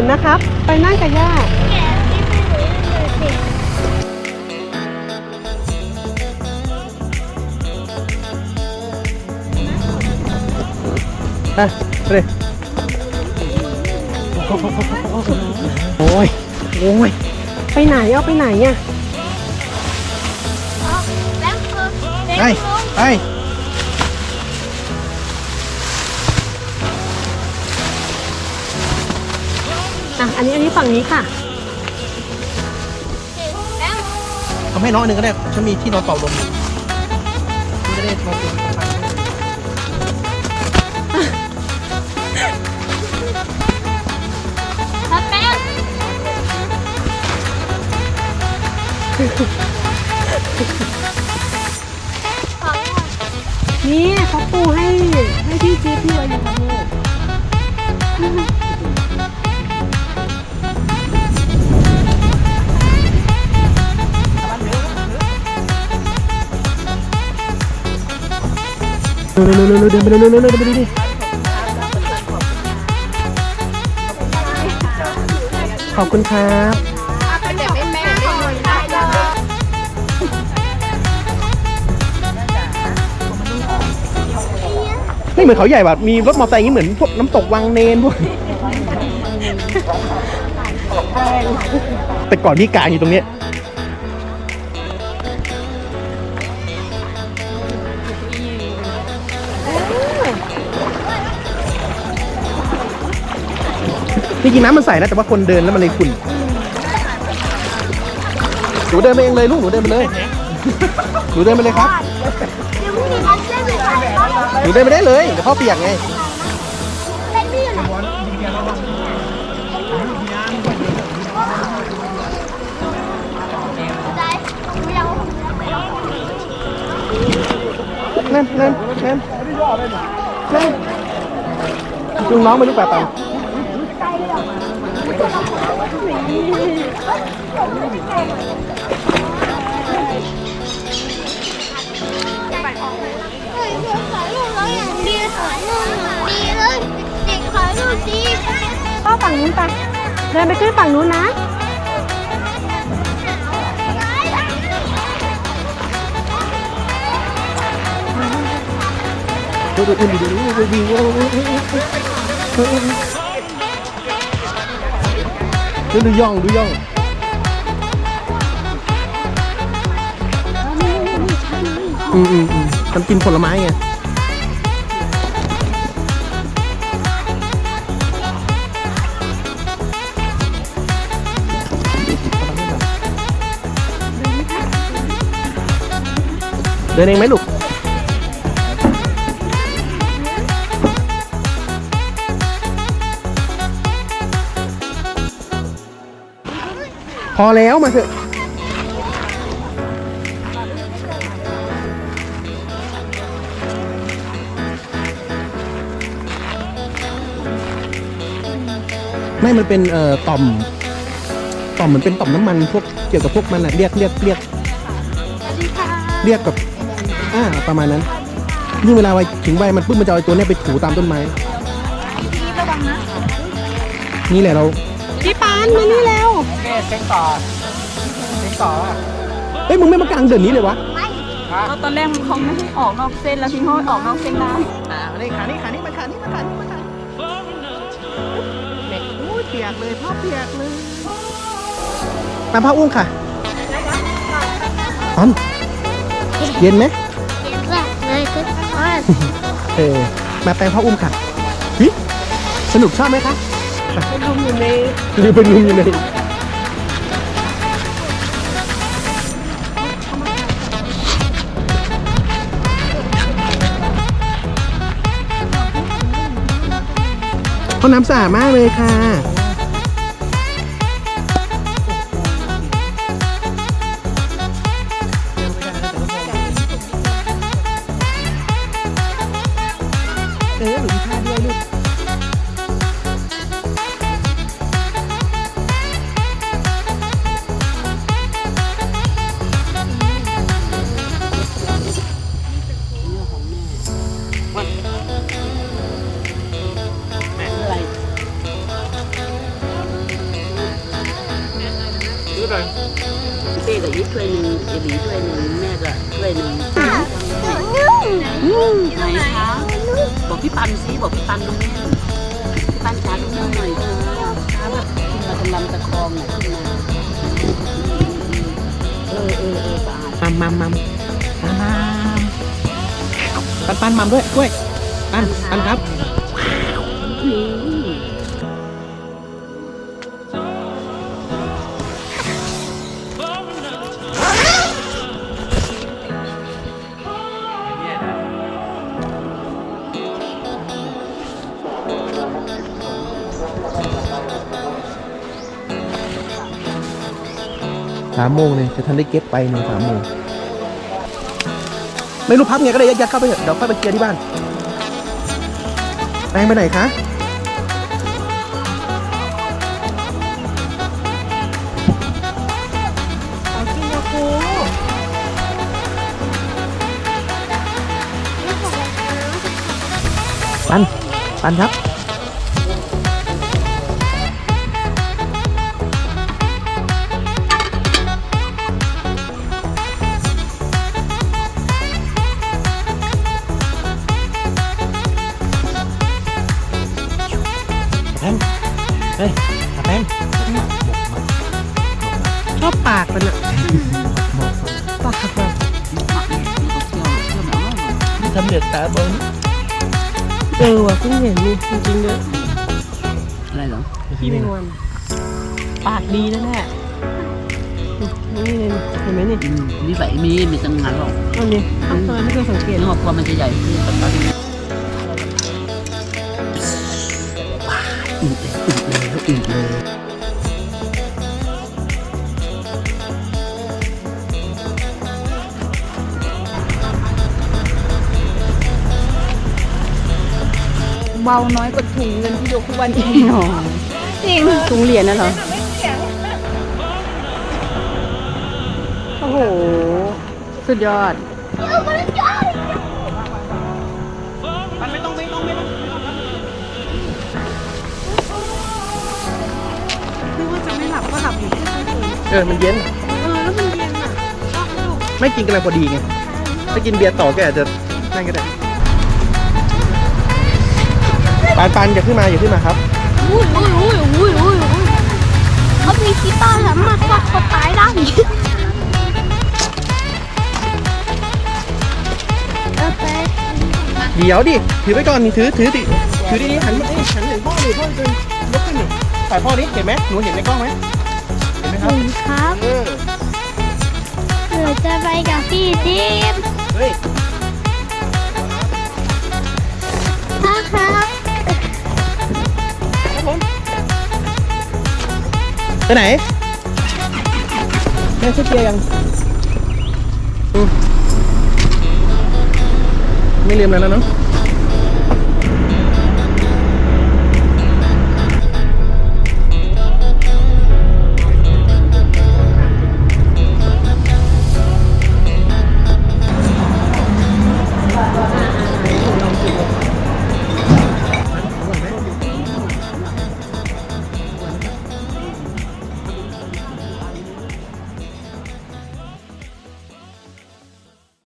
นนะครับ ไปนั่งกับย่าแกะที่ไม่รู้เลยสิอะไปเลยโอ้ยโอ้ยไปไหนเอาไปไหนอะเอาแบงค์เออแบงไปค์ลงไป อะอันนี้อันนี้ฝั่งนี้ค่ะแบงค์ทำให้น้องอันหนึงก็ได้ฉันมีที่นอนเป่าลมคุณจะได้นอนเตียงสบายครับแบงค์ขอโทษนี่เขาปูให้ให้พี่จิ๊บพี่วายุลูกเร็วเร็วเร็วเร็วเดินไปเร็วเร็วเร็วเร็วเดินไปดิขอบคุณครับเป็นแบบแม่ไม่หน่อยได้เลยนี่เหมือนเขาใหญ่แบบมีรถมอเตอร์ไซค์อย่างนี้เหมือนพวกน้ำตกวังเนนพวกแต่ก่อนพี่กลางอยู่ตรงเนี้ย จริงๆน้ำมันใสนะแต่ว่าคนเดินแล้วมันเลยขุ่นหนูเดินไปเองเลยลูกหนูเดินไปเลยหนูเดินไปเลยครับเดี๋ยวพรุ่งนี้มันเล่นไปไหนบ้างหนูเดินไปได้เลยเดี๋ยวพ่อเปียกไงเล่นที่ไหนได้ไม่เอานั่นนั่นนั่นนั่นจุงน้องไปลูกป่าปังเฮ้ยเด็ กขายลูกแล้วอย่างดีขายลูกอย่างดีเลยเด็กขายลูกดีก็ฝั่งนู้นไปเดินไปขึ้นฝั่งนู้นนะดูดูดูดูดูดูวิ่ง ดูดูย่องดูย่องอืมอืมอืมทำกินผลไม้ไงเดินเองไหมลูก อแล้วมาเถอะไม่มันเป็นเอ่อต่อม ต่อมเหมือนเป็นต่อมน้ำมันพวกเกี่ยวกับพวกมันอะเรียกเรียกเรียกเรียกกับอ่าประมาณนั้นยิ่งเวลาไวถึงใบมันปุ๊บมันจะเอาไอ้ตัวเนี้ยไปถูตามต้นไม้นี่แหละเราพี่ปานมานี่แล้ว เฮ้ยมึงไม่มากลางเดือนนี้เลยวะก็ตอนแรกเขาไม่ให้ออกนอกเส้นแล้วทิ้งเขาให้ออกนอกเส้นได้อ่านี่ขานี่ขานี่มาขานี่มาขานี่มาขานี่เด็กโอ้ยเปียกเลยพ่อเปียกเลยมาพ่ออุ้มค่ะตอนเย็นไหมเด็กแรกเลยก็ว่าเออมาแปลงพ่ออุ้มค่ะหิสนุกชอบไหมคะเป็นลุมอยู่ในหรือเป็นลุงอยู่ใน พองน้ำสะอาดมากเลยค่ะ บีช่วยหนึ่งแม่ก็ช่วยหนึ่งไหนคะบอกพี่ปันสิบอกพี่ปันดูแม่พี่ปันจ้าดูแม่หน่อยเถอะช้าแบบขึ้นมาเป็นลำตะคองหน่ยขึ้นมาเออเออเออสะอาดมัมมัมมัมมัมมัมปันปันมัมด้วยด้วยปันปันครับ สามโมงเลยจะทันได้เก็บไปในสามโมงไม่รู้พับไงก็เลยยัดๆเข้าไปเถอะเดี๋ยวค่อยไปเคลียร์ที่บ้านแปรงไปไหนคะเอากินยาคูปันปันครับ เฮ้ยอาแปมชอบปากมันอะปากแบบทำเดือดตาบนเออว่ะเพิ่งเห็นนี่จริงๆด้วยอะไรเหรอพี่แมงวันปากดีแน่ๆนี่เลยเห็นไหมนี่อืมนิสัยมีมีตั้งงานหรอกอันนี้ทำไมไม่เคยสังเกตนึกว่าความมันจะใหญ่ขึ้นแต่ตอนนี้ อีกเลยอีกเลยเบาน้อยกว่าถุงเงินที่ยกทุกวันเองจริงถุงเหรียญน่ะเหรอ โอ้โห สุดยอด เออ มันเย็น เออแล้วมันเย็นอะชอบลูกไม่กินกำลังพอดีไง ถ้ากินเบียร์ต่อก็อาจจะนั่นก็ได้ปานปันอย่าขึ้นมาอย่าขึ้นมาครับ อุ้ยอุ้ยอุ้ยอุ้ยอุ้ยอุ้ยเขามีกีตาร์สามารถฟาดเขาตายได้โอเคเดี๋ยวดิ ถือไปก่อนนี่ถือถือดิถือดีๆหันมาเอ้ยหันเห็นพ่อดิพ่อจะยกขึ้นดิถ่ายพ่อดิเห็นไหมหนูเห็นในกล้องไหมเห็นไหมข คอรับบคุณครับเออเราจะไปกับพี่จิ๊บเฮ้ยนะครับครับผมไปไหนแม่ช่วยเกียร์ยังอืมไม่ลืมแล้วนะเนาะ